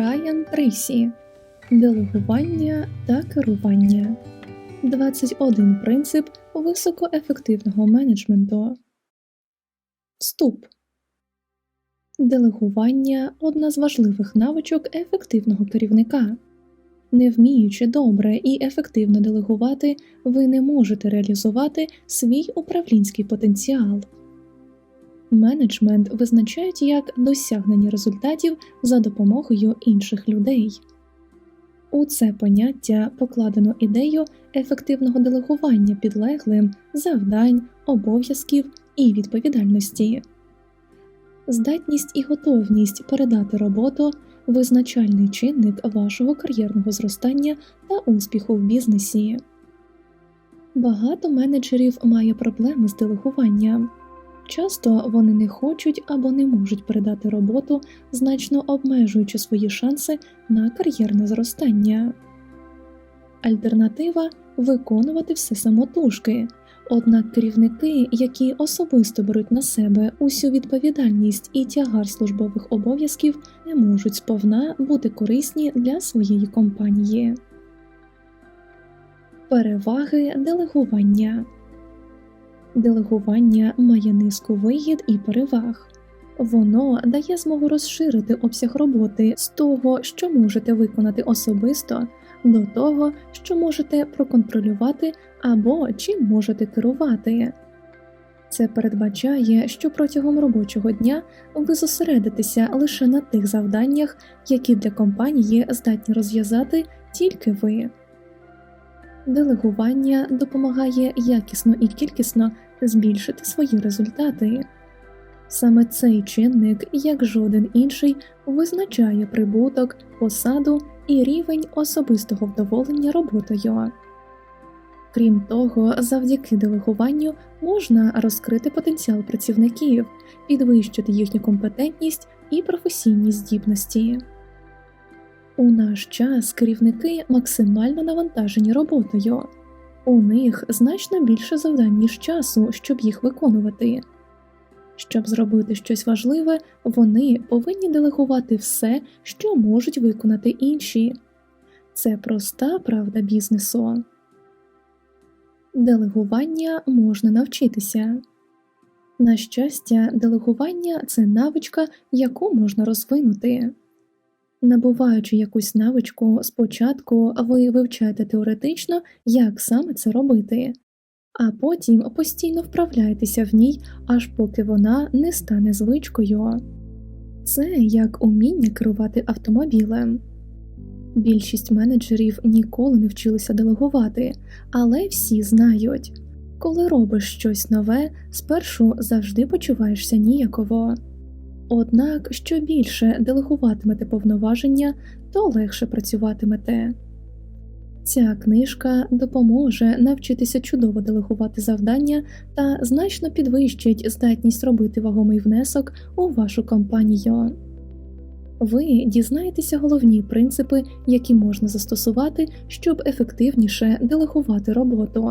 Брайан Трейсі Делегування та керування 21 принцип високоефективного менеджменту. Вступ Делегування одна з важливих навичок ефективного керівника. Не вміючи добре і ефективно делегувати, ви не можете реалізувати свій управлінський потенціал. Менеджмент визначають як досягнення результатів за допомогою інших людей. У це поняття покладено ідею ефективного делегування підлеглим завдань, обов'язків і відповідальності. Здатність і готовність передати роботу визначальний чинник вашого кар'єрного зростання та успіху в бізнесі. Багато менеджерів має проблеми з делегуванням. Часто вони не хочуть або не можуть передати роботу, значно обмежуючи свої шанси на кар'єрне зростання. Альтернатива виконувати все самотужки. Однак керівники, які особисто беруть на себе усю відповідальність і тягар службових обов'язків, не можуть сповна бути корисні для своєї компанії. Переваги делегування Делегування має низку вигід і переваг. Воно дає змогу розширити обсяг роботи з того, що можете виконати особисто, до того, що можете проконтролювати або чим можете керувати. Це передбачає, що протягом робочого дня ви зосередитеся лише на тих завданнях, які для компанії здатні розв'язати тільки ви. Делегування допомагає якісно і кількісно збільшити свої результати. Саме цей чинник, як жоден інший, визначає прибуток, посаду і рівень особистого вдоволення роботою. Крім того, завдяки делегуванню можна розкрити потенціал працівників, підвищити їхню компетентність і професійні здібності. У наш час керівники максимально навантажені роботою, у них значно більше завдань ніж часу, щоб їх виконувати. Щоб зробити щось важливе, вони повинні делегувати все, що можуть виконати інші. Це проста правда бізнесу. Делегування можна навчитися. На щастя, делегування це навичка, яку можна розвинути. Набуваючи якусь навичку, спочатку ви вивчаєте теоретично, як саме це робити, а потім постійно вправляєтеся в ній, аж поки вона не стане звичкою. Це як уміння керувати автомобілем. Більшість менеджерів ніколи не вчилися делегувати, але всі знають коли робиш щось нове, спершу завжди почуваєшся ніяково. Однак, що більше делегуватимете повноваження, то легше працюватимете. Ця книжка допоможе навчитися чудово делегувати завдання та значно підвищить здатність робити вагомий внесок у вашу компанію. Ви дізнаєтеся головні принципи, які можна застосувати, щоб ефективніше делегувати роботу.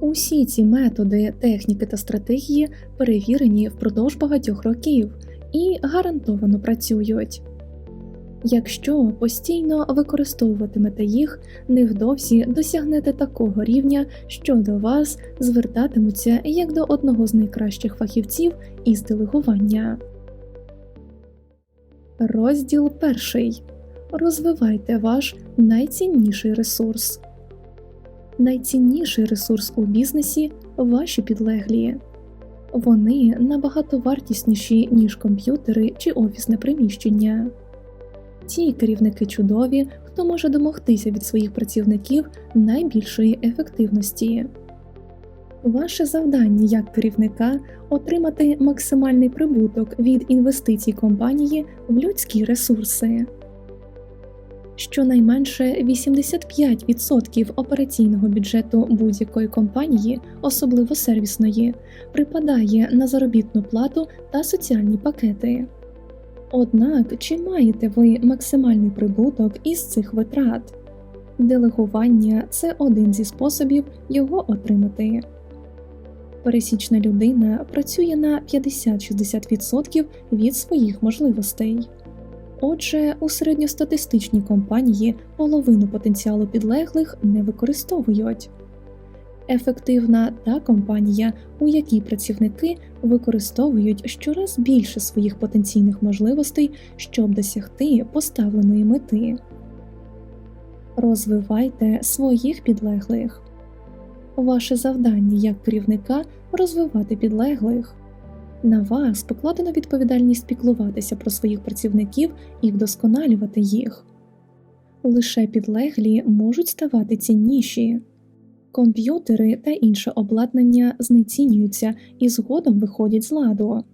Усі ці методи, техніки та стратегії перевірені впродовж багатьох років і гарантовано працюють. Якщо постійно використовуватимете їх, невдовзі досягнете такого рівня, що до вас звертатимуться як до одного з найкращих фахівців із делегування. Розділ перший. Розвивайте ваш найцінніший ресурс. Найцінніший ресурс у бізнесі ваші підлеглі. Вони набагато вартісніші, ніж комп'ютери чи офісне приміщення. Ті керівники чудові, хто може домогтися від своїх працівників найбільшої ефективності. Ваше завдання як керівника отримати максимальний прибуток від інвестицій компанії в людські ресурси. Щонайменше 85% операційного бюджету будь-якої компанії, особливо сервісної, припадає на заробітну плату та соціальні пакети. Однак чи маєте ви максимальний прибуток із цих витрат? Делегування це один зі способів його отримати. Пересічна людина працює на 50-60% від своїх можливостей. Отже, у середньостатистичній компанії половину потенціалу підлеглих не використовують. Ефективна та компанія, у якій працівники використовують щораз більше своїх потенційних можливостей, щоб досягти поставленої мети. Розвивайте своїх підлеглих. Ваше завдання як керівника розвивати підлеглих. На вас покладено відповідальність піклуватися про своїх працівників і вдосконалювати їх. Лише підлеглі можуть ставати цінніші. Комп'ютери та інше обладнання знецінюються і згодом виходять з ладу.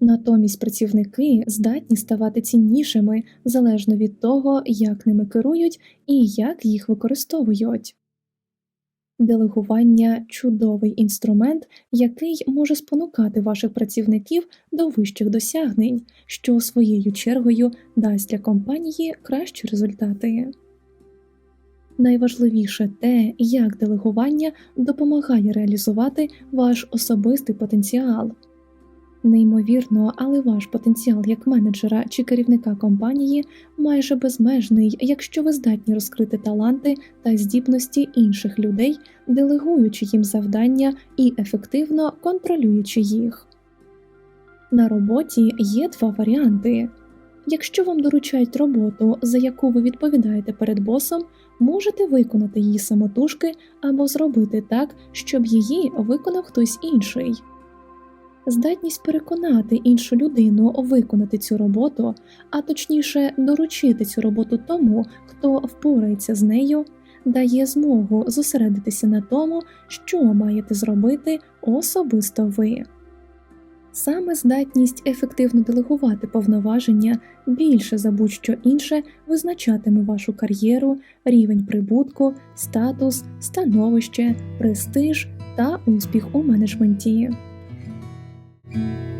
Натомість працівники здатні ставати ціннішими залежно від того, як ними керують і як їх використовують. Делегування чудовий інструмент, який може спонукати ваших працівників до вищих досягнень, що своєю чергою дасть для компанії кращі результати. Найважливіше те, як делегування допомагає реалізувати ваш особистий потенціал. Неймовірно, але ваш потенціал як менеджера чи керівника компанії майже безмежний, якщо ви здатні розкрити таланти та здібності інших людей, делегуючи їм завдання і ефективно контролюючи їх. На роботі є два варіанти. Якщо вам доручають роботу, за яку ви відповідаєте перед босом, можете виконати її самотужки або зробити так, щоб її виконав хтось інший. Здатність переконати іншу людину виконати цю роботу, а точніше доручити цю роботу тому, хто впорається з нею, дає змогу зосередитися на тому, що маєте зробити особисто ви. Саме здатність ефективно делегувати повноваження більше за будь-що інше визначатиме вашу кар'єру, рівень прибутку, статус, становище, престиж та успіх у менеджменті. thank you